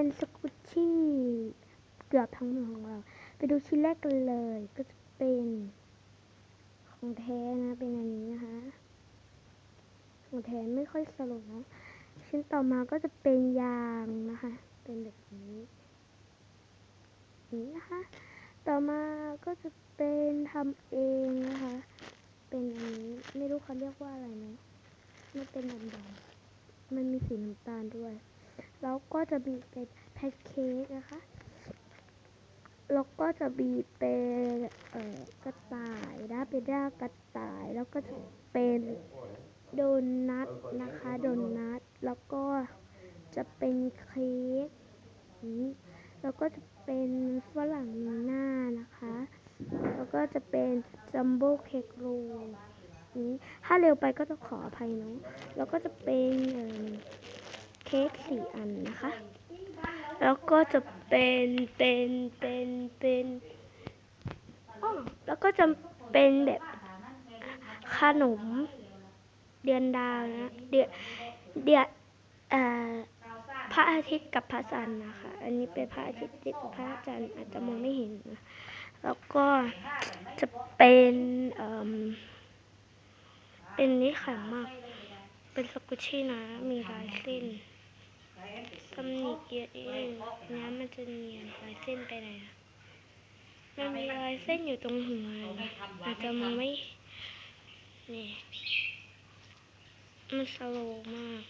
เป็นสกุชชี่เกือบทั้งหมดของเรา ไปดูชิ้นแรกกันเลย ก็จะเป็นของแท้นะ เป็นอันนี้นะคะ ของแท้ไม่ค่อยสลดเนาะชิ้นต่อมาก็จะเป็นยางนะคะ เป็นแบบนี้ นี้นะคะ ต่อมาก็จะเป็นทำเองนะคะ เป็นอันนี้ ไม่รู้เขาเรียกว่าอะไรนะมันเป็นดำๆมันมีสีน้ำตาลด้วย แล้วก็จะมีเป็นแพนเค้กนะคะ แล้วก็จะมีเป็นเอ่อกระต่ายนะเป็นหน้ากระต่ายแล้วก็จะเป็นโดนัทนะคะโดนัทแล้วก็จะเป็นเค้กนี้แล้วก็จะเป็นฝรั่งมีหน้านะคะ แล้วก็จะเป็นจัมโบ้เค้กรลนี้ถ้าเร็วไปก็ต้องขออภัยเนาะแล้วก็จะเป็น เค้กสี่อันนะคะ แล้วก็จะเป็นเป็นเป็นเป็นอ้อแล้วก็จะเป็นแบบขนมเดือนดาวนะเดือนเดือนเอ่อพระอาทิตย์กับพระจันทร์นะคะ อันนี้เป็นพระอาทิตย์ติดพระจันทร์อาจจะมองไม่เห็นนะแล้วก็จะเป็นเอ่มเป็นนี่ขายมาก เป็นสกุชชี่นะ มีลายเส้น ตำหนิเยอะเองเนี้ยมันจะเนียนลายเส้นไปไหนอะมันมีลายเส้นอยู่ตรงหัวอาจจะมองไม่นี่มันสโลว์มาก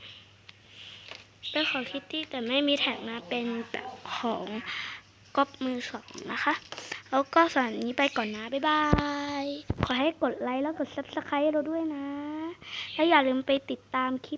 เป็นของคิตตี้แต่ไม่มีแท็กนะเป็นแบบของก๊อปมือสองนะคะ แล้วก็สอนนี้ไปก่อนนะ บ๊ายบาย ขอให้กดไลค์แล้วกด subscribe เราด้วยนะ แล้วอย่าลืมไปติดตามคลิป